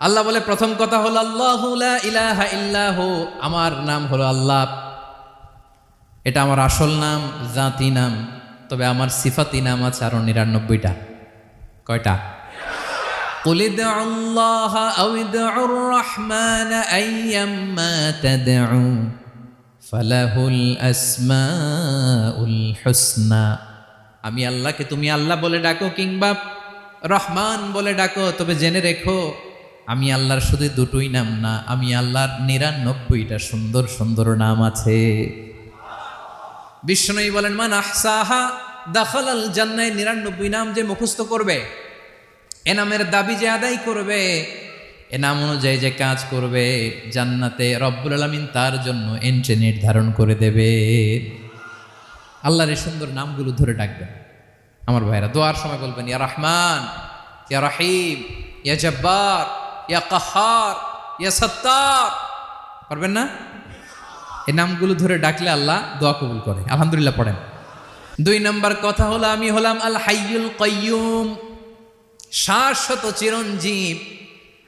আল্লাহ বলে প্রথম কথা হলো আল্লাহ ইলাহা ইল্লাহ আমার নাম হলো আল্লাহ এটা আমার আসল নাম জাতি নাম তবে আমার সিফাতি নাম আছে আরো নিরানব্বইটা কয়টা قل ادعوا الله أو ادعوا الرحمن أيما تدعوا فله الأسماء الحسنى আমি আল্লাহকে তুমি আল্লাহ বলে ডাকো কিংবা রহমান বলে ডাকো তবে জেনে রেখো আমি আল্লাহর শুধু দুটোই নাম না, আমি আল্লাহর নিরানব্বইটা সুন্দর সুন্দর নাম আছে। বিষ্ণুই বলেন, মান আহসাহা দাখাল আল জান্নায় নিরানব্বই নাম যে মুখস্থ করবে এনামের দাবি যে আদায় করবে এনাম অনুযায়ী যে কাজ করবে, জান্নাতে রব্বুল আলমিন তার জন্য এন্ট্রি নির্ধারণ করে দেবে। আল্লাহর এই সুন্দর নামগুলো ধরে ডাকবেন। আমার ভাইরা, দোয়ার সময় বলবেন, ইয়া রহমান, ইয়া রাহিম, ইয়া জব্বার ইয়া কাহার, ইয়া সত্তার। পারবেন না? এই নামগুলো ধরে ডাকলে আল্লাহ দোয়া কবুল করে। আলহামদুলিল্লাহ পড়েন। দুই নম্বর কথা হলো, আমি হলাম আল হাইয়ুল কয়্যুম শাশ্বত চিরঞ্জীব।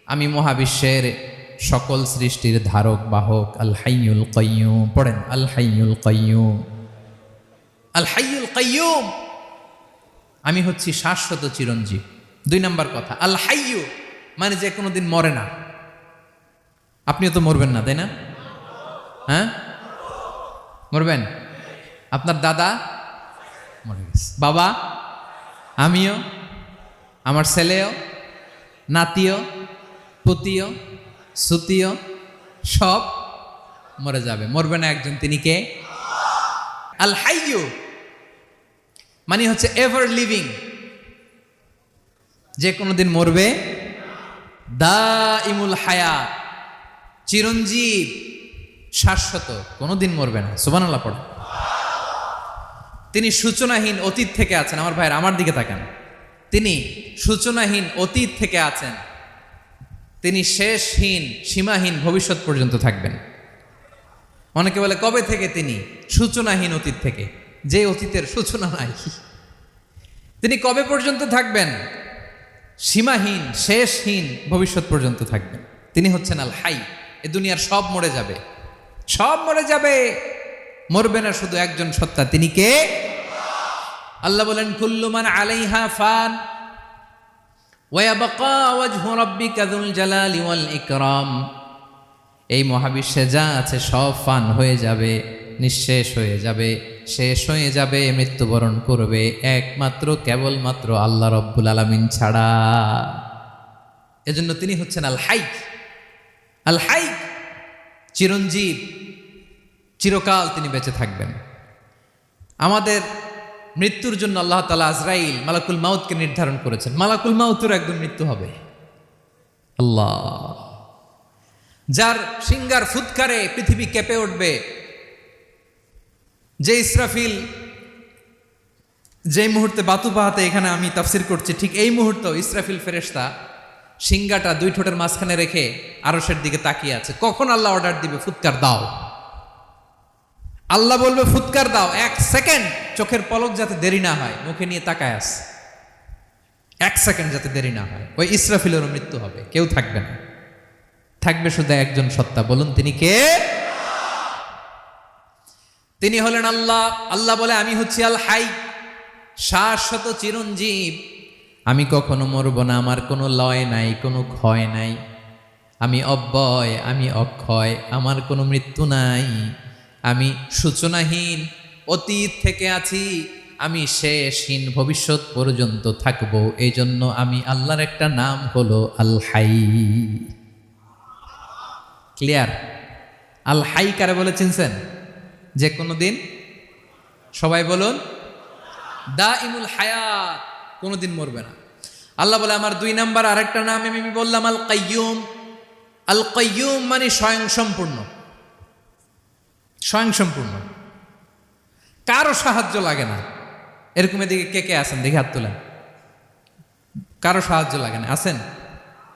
আমি মহাবিশ্বের সকল সৃষ্টির ধারক, বাহক, আল হাইয়ুল কয়্যুম পড়েন, আল হাইয়ুল কয়্যুম আল হাইয়ুল কয়্যুম আমি হচ্ছি শাশ্বত চিরঞ্জীব। দুই নম্বর কথা, আল হাইয়ু। মানে যে কোনোদিন মরে না। আপনিও তো মরবেন না, তাই না? হ্যাঁ? মরবেন? আপনার দাদা মরে গেছে। বাবা, আমিও, আমার ছেলেও, নাতিও, পুতিও, সুতিও, সব মরে যাবে। মরবে না একজন, তিনি কে? আল হাইয়ু। মানে হচ্ছে এভার লিভিং যে কোনো দিন মরবে দা ইমুল হায়া চিরঞ্জীব, শাশ্বত, কোনোদিন মরবে না। সুবান আল্লাহ পড়ে তিনি সূচনাহীন অতীত থেকে আছেন। আমার ভাইয়ের, আমার দিকে তাকান। তিনি সূচনাহীন অতীত থেকে আছেন। তিনি শেষহীন, সীমাহীন ভবিষ্যৎ পর্যন্ত থাকবেন। অনেকে বলে, কবে থেকে তিনি সূচনাহীন অতীত থেকে? যে অতীতের সূচনা নাই। তিনি কবে পর্যন্ত থাকবেন? সীমাহীন, শেষহীন ভবিষ্যৎ পর্যন্ত থাকবেন তিনি হচ্ছেন আল হাই। এ দুনিয়ার সব মরে যাবে। সব মরে যাবে। মরবে না শুধু একজন সত্তা। তিনি কে? আল্লাহ বলেন কুল্লুমান আলাইহা ফান এই মহাবিশ্বে যা আছে সব ফান হয়ে যাবে, নিঃশেষ হয়ে যাবে। শেষ হয়ে যাবে, মৃত্যুবরণ করবে একমাত্র, কেবলমাত্র আল্লাহ রব্বুল আলামিন ছাড়া। এজন্য তিনি হচ্ছেন আল হাই। আল হাই চিরঞ্জীব, চিরকাল তিনি বেঁচে থাকবেন। আমাদের মৃত্যুর জন্য আল্লাহ তালা আজরাইল মালাকুল মাউতকে নির্ধারণ করেছেন। মালাকুল মাউতের একদম মৃত্যু হবে। আল্লাহ। যার সিঙ্গার ফুৎকারে পৃথিবী কেঁপে উঠবে যে ইসরাফিল যে মুহূর্তে বাতু পাহাতে এখানে আমি তাফসির করছি, ঠিক এই মুহূর্তেও ইসরাফিল ফেরেশতা সিঙ্গাটা দুই ঠোঁটের মাঝখানে রেখে আরসের দিকে তাকিয়ে আছে। কখন আল্লাহ অর্ডার দিবে? ফুৎকার দাও। আল্লাহ বলবে, ফুৎকার দাও, এক সেকেন্ড। চোখের পলক যাতে দেরি না হয়, মুখে নিয়ে তাকায় আস। এক সেকেন্ড যাতে দেরি না হয়। ওই ইসরাফিলেরও মৃত্যু হবে, কেউ থাকবে না। থাকবে শুধু একজন সত্তা। বলুন, তিনি কে? তিনি হলেন আল্লাহ। আল্লাহ বলে, আমি হচ্ছি আল হাই, শাশ্বত চিরঞ্জীব। আমি কখনো মরব না, আমার কোনো লয় নাই, কোনো ক্ষয় নাই। আমি অব্যয়, আমি অক্ষয়, আমার কোনো মৃত্যু নাই। আমি সূচনাহীন, অতীত থেকে আছি। আমি শেষহীন, ভবিষ্যৎ পর্যন্ত থাকব। এই জন্য আমি আল্লাহর একটা নাম হলো আল হাই। ক্লিয়ার? আল হাই কারে বলে চিনছেন যে কোনো দিন। সবাই বলুন দা ইমুল হায়াত কোনোদিন মরবে না। আল্লাহ বলে, আমার দুই নাম্বার আরেকটা নাম আমি বললাম আল কাইয়ুম আল কাইয়ুম মানে স্বয়ং সম্পূর্ণ স্বয়ং সম্পূর্ণ কারও সাহায্য লাগে না। এরকম এদিকে কে কে আছেন? দেখে হাত তোলেন। কারও সাহায্য লাগে না। আছেন?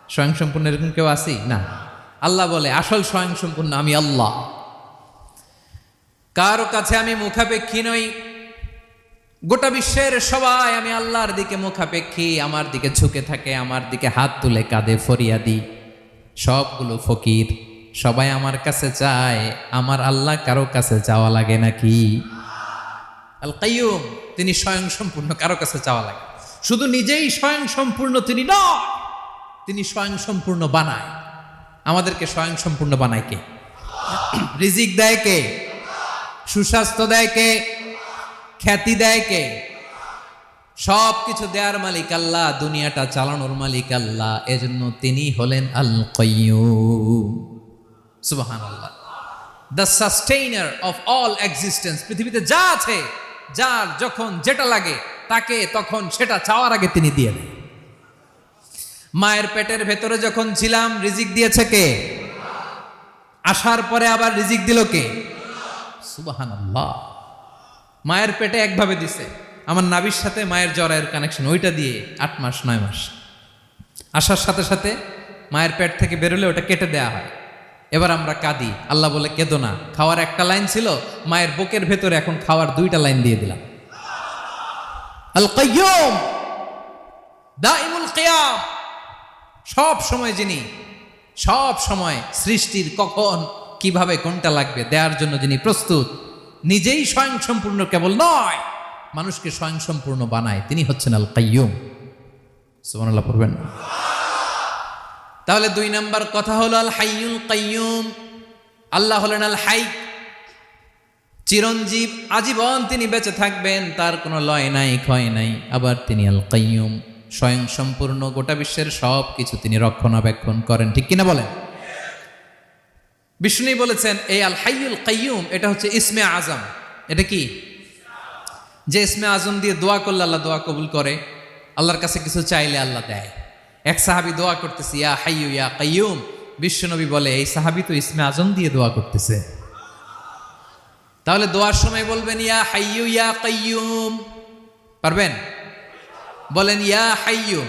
স্বয়ং সম্পূর্ণ এরকম কেউ আসি না। আল্লাহ বলে, আসল স্বয়ং সম্পূর্ণ আমি আল্লাহ। কারও কাছে আমি মুখাপেক্ষী নই। গোটা বিশ্বের সবাই আমি আল্লাহর দিকে মুখাপেক্ষী, আমার দিকে ঝুঁকে থাকে, আমার দিকে হাত তুলে কাঁদে ফরিয়াদি। সবগুলো ফকির সবাই আমার কাছে চায়, আমার আল্লাহ কারও কাছে যাওয়া লাগে নাকি? আল কাইয়ুম, তিনি স্বয়ং সম্পূর্ণ, কারও কাছে যাওয়া লাগে। শুধু নিজেই স্বয়ং সম্পূর্ণ তিনি নয়, তিনি স্বয়ং সম্পূর্ণ বানায়। আমাদেরকে স্বয়ং সম্পূর্ণ বানায় কে? রিজিক দেয় কে? সুস্বাস্থ্য দেয় কে? খ্যাতি দেয় কে? সব কিছু দেয়ার মালিক আল্লাহ, দুনিয়াটা চালানোর মালিক আল্লাহ, এজন্য তিনি হলেন আল সুবাহান আল্লাহ the sustainer of all existence পৃথিবীতে যা আছে, যার যখন যেটা লাগে, তাকে তখন সেটা চাওয়ার আগে তিনি দিয়ে দেন। মায়ের পেটের ভেতরে যখন ছিলাম, রিজিক দিয়েছে কে? আসার পরে আবার রিজিক দিল কে? সুবাহান আল্লাহ মায়ের পেটে একভাবে দিছে। আমার নাবির সাথে মায়ের জরায়ের কানেকশন ওইটা দিয়ে আট মাস, নয় মাস। আসার সাথে সাথে মায়ের পেট থেকে বেরোলে ওটা কেটে দেয়া হয়। এবার আমরা কাঁদি। আল্লাহ বলে, কেঁদো না। খাওয়ার একটা লাইন ছিল, মায়ের বুকের ভেতরে এখন খাওয়ার দুইটা লাইন দিয়ে দিলাম। আল সব সময় যিনি, সব সময় সৃষ্টির কখন কীভাবে কোনটা লাগবে দেওয়ার জন্য যিনি প্রস্তুত, নিজেই স্বয়ং সম্পূর্ণ কেবল নয়, মানুষকে স্বয়ং সম্পূর্ণ বানায়, তিনি হচ্ছেন আল কাইয়ুম সুবহানাল্লাহ, পড়বেন তাহলে দুই নাম্বার কথা হলো আল হাইয়ুল কাইয়ুম। আল্লাহ হলেন আল হাই চিরঞ্জীব, আজীবন তিনি বেঁচে থাকবেন, তার কোনো লয় নাই, ক্ষয় নাই। আবার তিনি আল কাইয়ুম স্বয়ং সম্পূর্ণ গোটা বিশ্বের সব কিছু তিনি রক্ষণাবেক্ষণ করেন, ঠিক কিনা বলেন? বিষ্ণুই বলেছেন, এই আল হাইয়ুল কাইয়ুম, এটা হচ্ছে ইসমে আজম। এটা কি? যে ইসমে আজম দিয়ে দোয়া করলে আল্লাহ দোয়া কবুল করে, আল্লাহর কাছে কিছু চাইলে আল্লাহ দেয়। এক সাহাবি দোয়া করতেছে, ইয়া হাইয়ু, ইয়া কাইয়ুম। বিশ্বনবী বলে, এই সাহাবি তো ইসমে আজম দিয়ে দোয়া করতেছে। তাহলে দোয়ার সময় বলবেন, ইয়া হাইয়ু, ইয়া কাইয়ুম। পারবেন? বলেন, ইয়া হাইয়ু,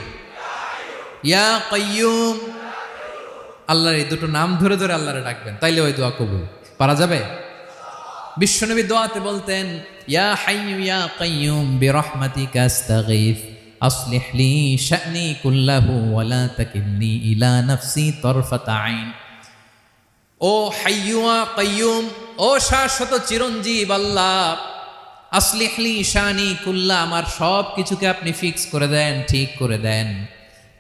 ইয়া কাইয়ুম। আল্লাহর এই দুটো নাম ধরে ধরে আল্লাহরে ডাকবেন, তাইলে ওই দোয়া কবুল। পারা যাবে? বিশ্বনবী দোয়াতে বলতেন, ইয়া হাইয়ু ইয়া কাইয়ুম বিরহমাতিকা আস্তাগীফ, আসলিহ লি শানি কুল্লাহু ওয়া লা তাকিলনি ইলা নাফসি তারফাত আইন। ও হাইয়ুয়া কাইয়ুম, ও শাশ্বত চিরঞ্জীব আল্লাহ, আসলিহ লি শানি কুল্লা, আমার সব কিছুকে আপনি ফিক্স করে দেন, ঠিক করে দেন।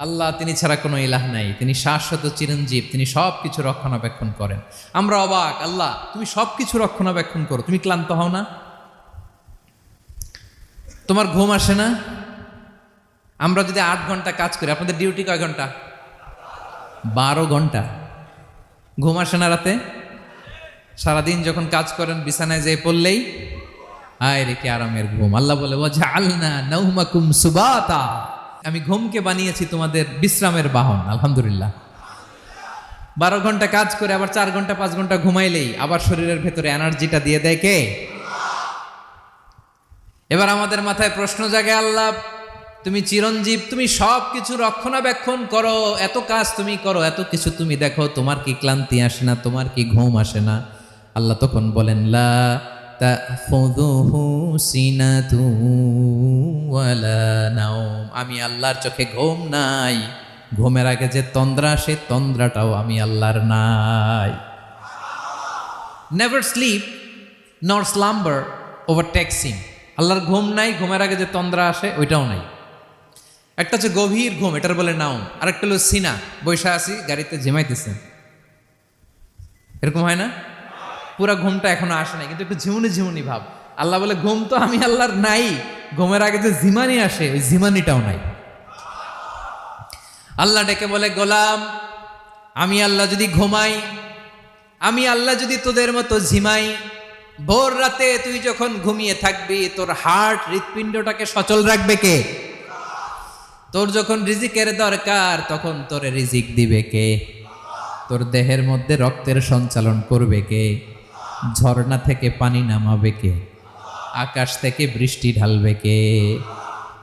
আল্লাহ তিনি ছাড়া কোনো ইলাহ নাই। তিনি শাশ্বত চিরঞ্জীব, তিনি সব কিছু রক্ষণাবেক্ষণ করেন। আমরা অবাক, আল্লাহ, তুমি সব কিছু রক্ষণাবেক্ষণ করো, তুমি ক্লান্ত হও না? তোমার ঘুম আসে না? আমরা যদি আট ঘণ্টা কাজ করি, আপনাদের ডিউটি কয় ঘণ্টা? বারো ঘণ্টা। ঘুম আসে না রাতে? সারাদিন যখন কাজ করেন, বিছানায় যেয়ে পড়লেই আয় রে আরামের ঘুম। আল্লাহ বলে ওয়াজা আলনা নৌমাকুম সুবাতা। আমি ঘুমকে বানিয়েছি তোমাদের বিশ্রামের বাহন, আলহামদুলিল্লাহ। বারো ঘণ্টা কাজ করে আবার চার ঘণ্টা, পাঁচ ঘণ্টা ঘুমাইলেই আবার শরীরের ভেতরে এনার্জিটা দিয়ে দেয় কে? এবার আমাদের মাথায় প্রশ্ন জাগে, আল্লাহ, তুমি চিরঞ্জীব, তুমি সব কিছু রক্ষণাবেক্ষণ করো, এত কাজ তুমি করো, এত কিছু তুমি দেখো, তোমার কি ক্লান্তি আসে না, তোমার কি ঘুম আসে না? আল্লাহ তখন বলেন, লা আমি আল্লাহর চোখে ঘুম নাই। ঘুমের আগে যে তন্দ্রা সে তন্দ্রাটাও আমি আল্লাহর নাই। Never sleep nor slumber over taxing আল্লাহর ঘুম নাই, ঘুমের আগে যে তন্দ্রা আসে, ওইটাও নাই। একটা হচ্ছে গভীর ঘুম, এটার বলে নাউম আরেকটা হলো সিনা। বৈশা আছি, গাড়িতে ঝিমাইতেছে। এরকম হয় না? পুরা ঘুমটা এখনও আসে নাই, কিন্তু একটু ঝিমুনি ঝিমুনি ভাব। আল্লাহ বলে, ঘুম তো আমি আল্লাহর নাই, ঘুমের আগে যে ঝিমানি আসে, ওই ঝিমানিটাও নাই। আল্লাহ ডেকে বলে, গোলাম, আমি আল্লাহ যদি ঘুমাই, আমি আল্লাহ যদি তোদের মতো ঝিমাই, ভোর রাতে তুই যখন ঘুমিয়ে থাকবি, তোর হার্ট হৃৎপিণ্ডটাকে সচল রাখবে কে? তোর যখন রিজিকের দরকার, তখন তোর রিজিক দিবে কে? তোর দেহের মধ্যে রক্তের সঞ্চালন করবে কে? ঝর্ণা থেকে পানি নামাবে কে? আকাশ থেকে বৃষ্টি ঢালবে কে?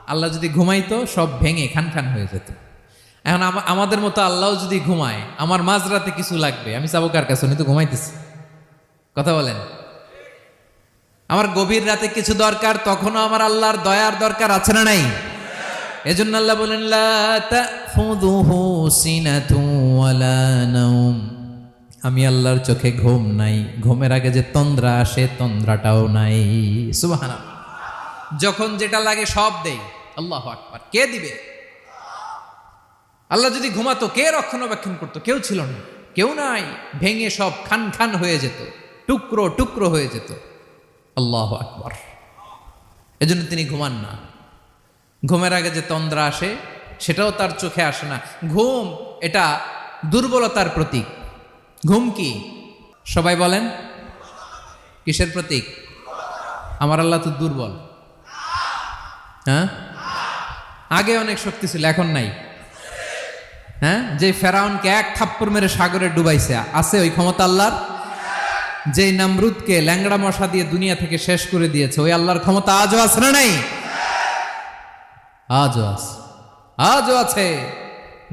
আল্লাহ যদি ঘুমাইতো, সব ভেঙে খান খান হয়ে যেত। এখন আমাদের মতো আল্লাহ যদি ঘুমায়, আমার মাঝরাতে কিছু লাগবে। আমি যাব কার কাছে? উনি তো ঘুমাইতেছি। কথা বলেন। আমার গভীর রাতে কিছু দরকার, তখনও আমার আল্লাহর দয়ার দরকার আছে না নাই? এজন্য আল্লাহ বলেন, লা তাখুযুহু সিনাতু ওয়ালা নাওম। আমি আল্লাহর চোখে ঘুম নাই। ঘুমের আগে যে তন্দ্রা আসে, তন্দ্রাটাও নাই। সুবহানাল্লাহ। যখন যেটা লাগে সব দেই। আল্লাহ আকবার। কে দিবে? আল্লাহ যদি ঘুমাতো, কে রক্ষণাবেক্ষণ করতো? কেউ ছিল না। কেউ নাই। ভেঙে সব খান খান হয়ে যেত। টুকরো টুকরো হয়ে যেত। আল্লাহ আকবার। এজন্য তিনি ঘুমান না। ঘুমের আগে যে তন্দ্রা আসে, সেটাও তার চোখে আসে না। ঘুম এটা দুর্বলতার প্রতীক। ঘুম কি? সবাই বলেন, কিসের প্রতীক? আমার আল্লাহ তো দুর্বল। হ্যাঁ? আগে অনেক শক্তি ছিল, এখন নাই। হ্যাঁ? যে ফেরাউনকে এক থাপ্পড় মেরে সাগরে ডুবাইছে, আছে ওই ক্ষমতা আল্লাহর? যে নামরুদকে ল্যাংড়া মশা দিয়ে দুনিয়া থেকে শেষ করে দিয়েছে, ওই আল্লাহর ক্ষমতা আজও আছে না নাই? আজও আছে। আজও আছে।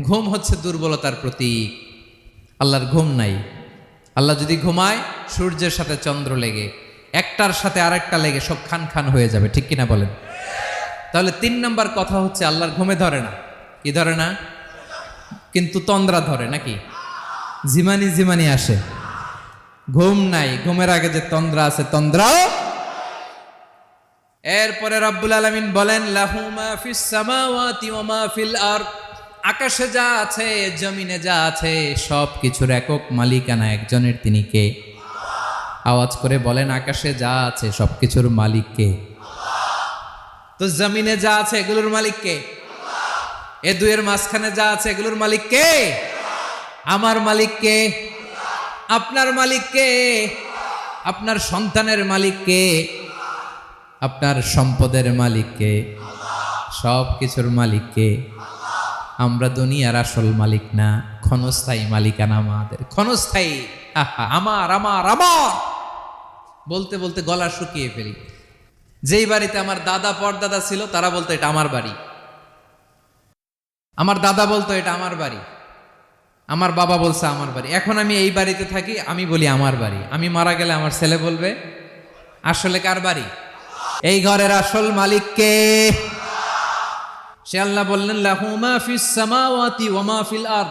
ঘুম হচ্ছে দুর্বলতার প্রতীক। আল্লাহর ঘুম নাই। আল্লাহ যদি ঘুমায়, সূর্যের সাথে চন্দ্র লেগে, একটার সাথে আরেকটা লেগে সব খান খান হয়ে যাবে, ঠিক কিনা বলেন? তাহলে তিন নম্বর কথা হচ্ছে, আল্লাহর ঘুমে ধরে না। কি ধরে না? কিন্তু তন্দ্রা ধরে, নাকি? জিমানি জিমানি আসে। ঘুম নাই, ঘুমের আগে যে তন্দ্রা আছে, তন্দ্রাও এরপরে রব্বুল আলামিন বলেন, লাহু মা ফিস সামাওয়াতি ওয়া মা ফিল আরদ। আকাশে যা আছে, জমিনে যা আছে সব কিছুর একক মালিকানা একজনের তিনি কে? আওয়াজ করে বলেন, আকাশে যা আছে সব কিছুর মালিক কে? তো জমিনে যা আছে, এগুলোর মালিক কে? এ দুয়ের মাঝখানে যা আছে, এগুলোর মালিক কে? আমার মালিক কে? আপনার মালিক কে? আপনার সন্তানের মালিক কে? আপনার সম্পদের মালিক কে? সব কিছুর মালিক কে? আমরা দুনিয়ার আসল মালিক না, ক্ষণস্থায়ী মালিকানা আমাদের। ক্ষণস্থায়ী আমার আমার আমার! বলতে বলতে গলা শুকিয়ে ফেলি। যেই বাড়িতে আমার দাদা পরদাদা ছিল, তারা বলতো এটা আমার বাড়ি। আমার দাদা বলতো এটা আমার বাড়ি। আমার বাবা বলছে আমার বাড়ি। এখন আমি এই বাড়িতে থাকি, আমি বলি আমার বাড়ি। আমি মারা গেলে আমার ছেলে বলবে, আসলে কার বাড়ি? এই ঘরের আসল মালিক কে? সে আল্লাহ বললেন আরদ।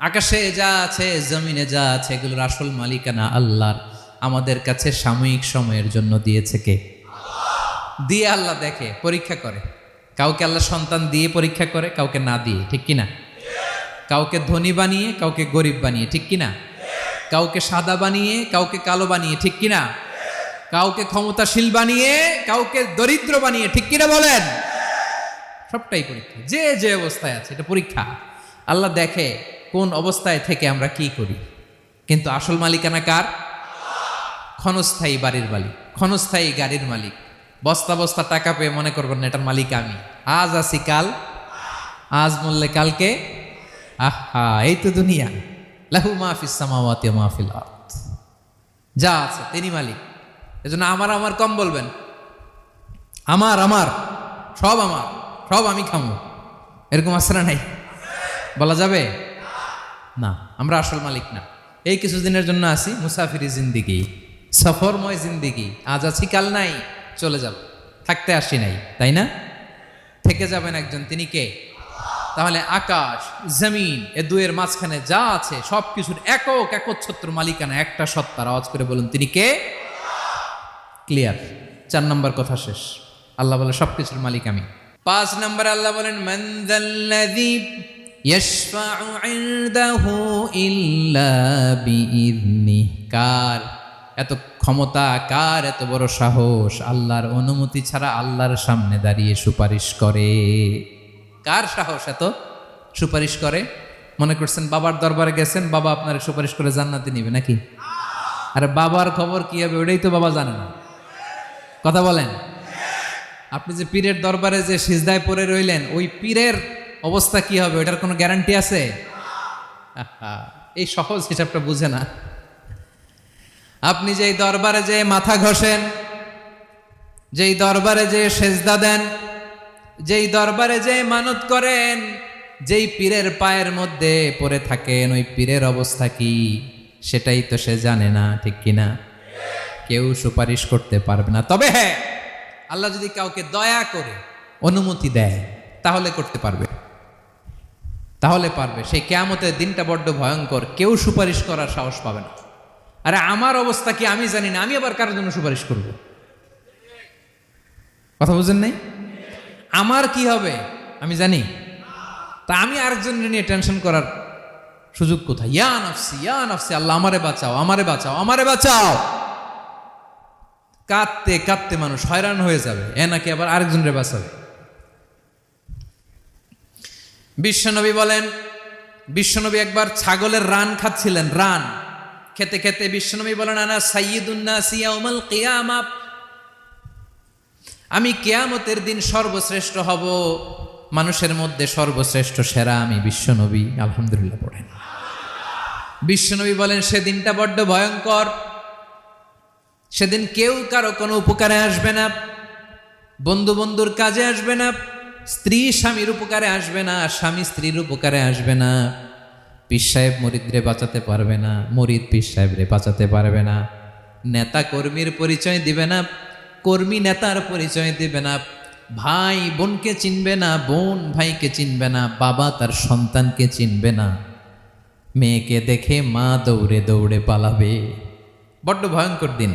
আকাশে যা আছে, জমিনে যা আছে, এগুলোর আসল মালিকানা আল্লাহর। আমাদের কাছে সাময়িক সময়ের জন্য দিয়েছে কে? দিয়ে আল্লাহ দেখে, পরীক্ষা করে। কাউকে আল্লাহ সন্তান দিয়ে পরীক্ষা করে, কাউকে না দিয়ে, ঠিক কিনা? কাউকে ধনী বানিয়ে, কাউকে গরিব বানিয়ে, ঠিক কিনা? কাউকে সাদা বানিয়ে, কাউকে কালো বানিয়ে, ঠিক কিনা? কাউকে ক্ষমতাশীল বানিয়ে, কাউকে দরিদ্র বানিয়ে, ঠিক কিনা বলেন? সবটাই পরীক্ষা। যে যে অবস্থায় আছে, এটা পরীক্ষা। আল্লাহ দেখে কোন অবস্থায় থেকে আমরা কি করি। কিন্তু আসল মালিকানা কার? ক্ষণস্থায়ী বাড়ির মালিক। ক্ষণস্থায়ী গাড়ির মালিক। বস্তা বস্তা টাকা পেয়ে মনে করবেন না, এটার মালিক আমি। আজ আছি কাল। আজ মরলে কালকে? আহা, এই তো দুনিয়া। লাহু মাহফিস মাহফিল যা আছে, তিনি মালিক। এজন্য আমার আমার কম বলবেন। আমার আমার, সব আমার। সব আমি খামো। এরকম আসরা নাই? বলা যাবে? না, আমরা আসল মালিক না। এই কিছুদিনের জন্য আসি মুসাফিরি জিন্দিগি, সফরময় জিন্দিগি। আজ আছি, কাল নাই, চলে যাব। থাকতে আসি নাই, তাই না? থেকে যাবেন একজন, তিনি কে? তাহলে আকাশ, জমিন, এ দুয়ের মাঝখানে যা আছে, সব কিছুর একক একচ্ছত্র মালিকানা, একটা সত্তার। আওয়াজ করে বলুন, তিনি কে? ক্লিয়ার। চার নম্বর কথা শেষ। আল্লাহ বলে, সব কিছুর মালিক আমি। পাঁচ নম্বর আল্লাহ বলেন বিইذনি কার? এত ক্ষমতা, কার এত বড় সাহস? আল্লাহর অনুমতি ছাড়া আল্লাহর সামনে দাঁড়িয়ে সুপারিশ করে। কার সাহস এত? সুপারিশ করে? মনে করছেন বাবার দরবারে গেছেন, বাবা আপনার সুপারিশ করে জান্নাতে নিবে নাকি? আরে বাবার খবর কি হবে ওটাই তো বাবা জানে না। কথা বলেন। আপনি যে পীরের দরবারে যে সিজদায় পড়ে রইলেন, ওই পীরের অবস্থা কি হবে? ওটার কোনো গ্যারান্টি আছে? এই সহজ হিসাবটা বুঝে না। আপনি যেই দরবারে যে মাথা ঘষেন, যেই দরবারে যে সেজদা দেন, যেই দরবারে যে মানত করেন, যেই পীরের পায়ের মধ্যে পড়ে থাকেন, ওই পীরের অবস্থা কি? সেটাই তো সে জানে না, ঠিক কিনা? কেউ সুপারিশ করতে পারবে না। তবে হ্যাঁ আল্লাহ যদি কাউকে দয়া করে অনুমতি দেয়, তাহলে করতে পারবে। তাহলে পারবে। সেই কেয়ামতের দিনটা বড্ড ভয়ঙ্কর। কেউ সুপারিশ করার সাহস পাবে না। আরে আমার অবস্থা কি আমি জানি না। আমি আবার কারোর জন্য সুপারিশ করব? কথা বুঝেন নাই? আমার কি হবে? আমি জানি। তা আমি আরেকজনের নিয়ে টেনশন করার সুযোগ কোথায়? ইয়া নাফসি ইয়া নাফসি, আল্লাহ আমারে বাঁচাও আমারে বাঁচাও আমারে বাঁচাও! কাঁদতে কাঁদতে মানুষ হয়রান হয়ে যাবে, এ নাকি আবার আরেকজনের বাঁচাবে। বিশ্বনবী বলেন, বিশ্বনবী একবার ছাগলের রান খাচ্ছিলেন, রান। খেতে খেতে বিশ্বনবী বলেন, আনা সাইয়দুন্নাসিয়াউমাল কিয়ামা। আমি কেয়ামতের দিন সর্বশ্রেষ্ঠ হব, মানুষের মধ্যে সর্বশ্রেষ্ঠ সেরা আমি বিশ্বনবী। আলহামদুলিল্লাহ পড়েন। বিশ্বনবী বলেন সেদিনটা বড্ড ভয়ঙ্কর। সেদিন কেউ কারও কোনো উপকারে আসবে না, বন্ধু বন্ধুর কাজে আসবে না, স্ত্রী স্বামীর উপকারে আসবে না, স্বামী স্ত্রীর উপকারে আসবে না। পীর সাহেব মরিদরে বাঁচাতে পারবে না, মরিদ পীর সাহেবরে বাঁচাতে পারবে না। নেতা কর্মীর পরিচয় দিবে না, কর্মী নেতার পরিচয় দিবে না। ভাই বোনকে চিনবে না, বোন ভাইকে চিনবে না, বাবা তার সন্তানকে চিনবে না। মেয়েকে দেখে মা দৌড়ে দৌড়ে পালাবে। বড্ড ভয়ঙ্কর দিন।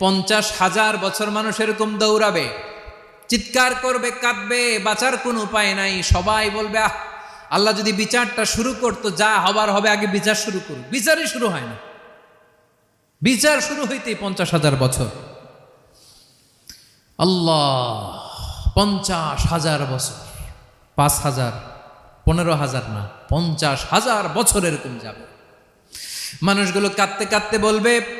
পঞ্চাশ হাজার বছর মানুষ এরকম দৌড়াবে, চিৎকার করবে, কাঁদবে, বাঁচার কোনো উপায় নাই, সবাই বলবে, আহ, আল্লাহ যদি বিচারটা শুরু করতো, যা হবার হবে, আগে বিচার শুরু করুক। বিচারই শুরু হয় না। বিচার শুরু হইতেই পঞ্চাশ হাজার বছর। আল্লাহ, পঞ্চাশ হাজার বছর, পাঁচ হাজার, পনেরো হাজার না, পঞ্চাশ হাজার বছর এরকম যাবে। মানুষগুলো কাঁদতে কাঁদতে বলবে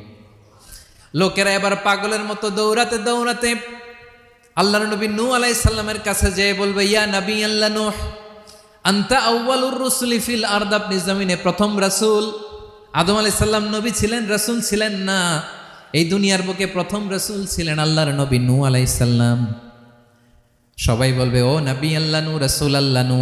লোকেরা এবার পাগলের মতো দৌড়াতে দৌড়াতে আল্লাহর নবী নু আলাই সাল্লামের কাছে যেয়ে বলবে, ইয়া নবী আল্লাহ নূহ, আন্তা আউ্বালুর রসুল ফিল আর্দ, আপনি জমিনে প্রথম রাসূল। আদম আলাই সাল্লাম নবী ছিলেন, রাসূল ছিলেন না। এই দুনিয়ার বুকে প্রথম রাসূল ছিলেন আল্লাহর নবী নু আলাই সাল্লাম সবাই বলবে, ও নবী আল্লাহ নু রাসূল আল্লাহ নু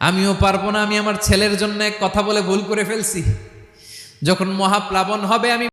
আমিও পারব না, আমি আমার ছেলের জন্য এক কথা বলে ভুল করে ফেলছি। যখন মহাপ্লাবন হবে, আমি